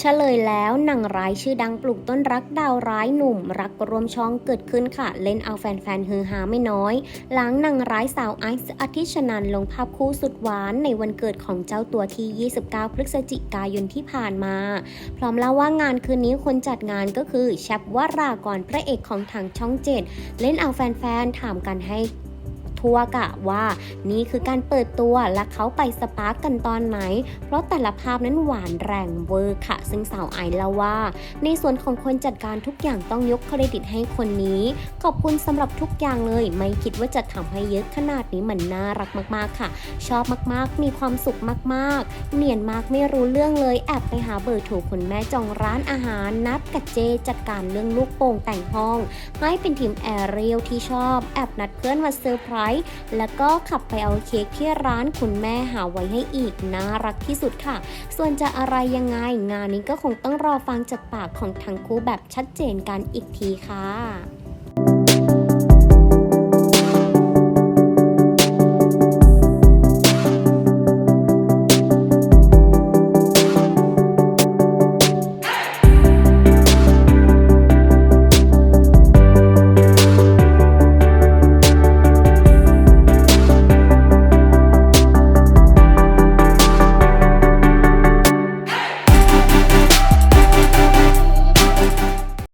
เฉลยแล้วหนังร้ายชื่อดังปลุกต้นรักดาวร้ายหนุ่ม รักรวมช่องเกิดขึ้นค่ะ เล่นเอาแฟนๆฮือฮาไม่น้อย หลังหนังร้ายสาวไอซ์อาทิชนันลงภาพคู่สุดหวานในวันเกิดของเจ้าตัวที่ 29 พฤศจิกายนที่ผ่านมา พร้อมเล่าว่างานคืนนี้คนจัดงานก็คือแชปวรากรพระเอกของทางช่องเจ็ดเล่นเอาแฟนๆถามกันให้ ทั่วกะว่า นี่คือการเปิดตัวและเขาไปสปาร์กกันตอนไหน เพราะแต่ละภาพนั้นหวานแรงเวอร์ค่ะ ซึ่งสาวไอซ์เล่าว่า ในส่วนของคนจัดการทุกอย่างต้องยกเครดิตให้คนนี้ ขอบคุณสำหรับทุกอย่างเลย ไม่คิดว่าจะทำให้เยอะขนาดนี้มันน่ารักมากๆค่ะ ชอบมากๆ มีความสุขมากๆ เนียนมากไม่รู้เรื่องเลยแอบไปหาเบอร์โทรคุณแม่จองร้านอาหาร นัดกับเจจัดการเรื่องลูกโป่งแต่งห้อง ให้เป็นทีมแอร์เรียลที่ชอบแอบนัดเพื่อนมาเซอร์ไพร์แล้วก็ขับไปเอาเค้กที่ร้านคุณแม่หาไว้ให้อีกน่ารักที่สุดค่ะ ส่วนจะอะไรยังไงงานนี้ก็คงต้องรอฟังจากปากของทั้งคู่แบบชัดเจนกันอีกทีค่ะ